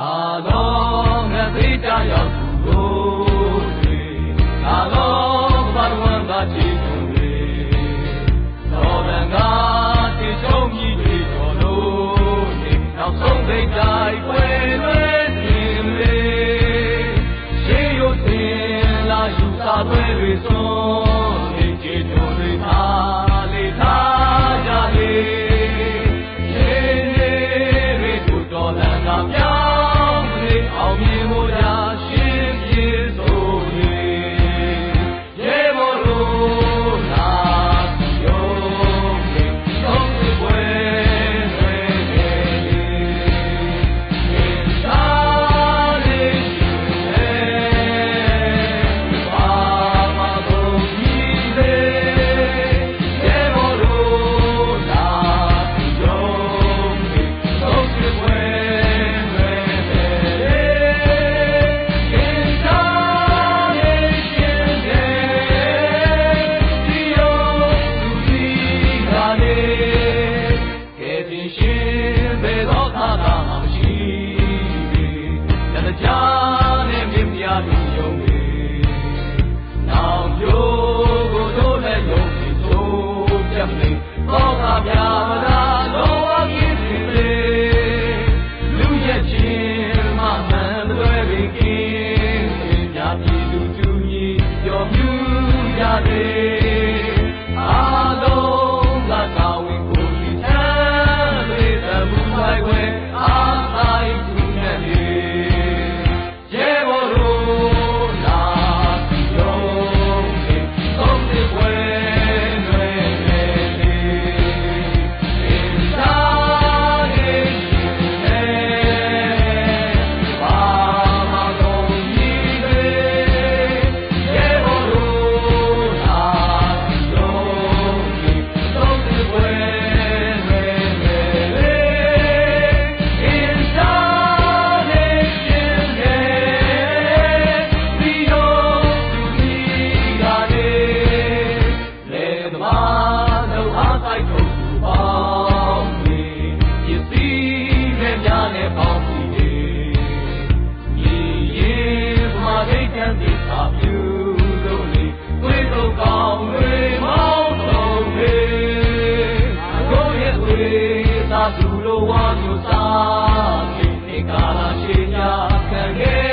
သာသောငါသိတရောက် နဲ့ပေါင်းပြီးလေဤရေဗမာဒိတ်ကံတိသာပြုလို့လေဝိသုကောင်းဝေမောင်းတော်မေအကိုရဲ့ဝေသာသူလိုဝါမျိုးသာနေကာလရှိညာခံခဲ့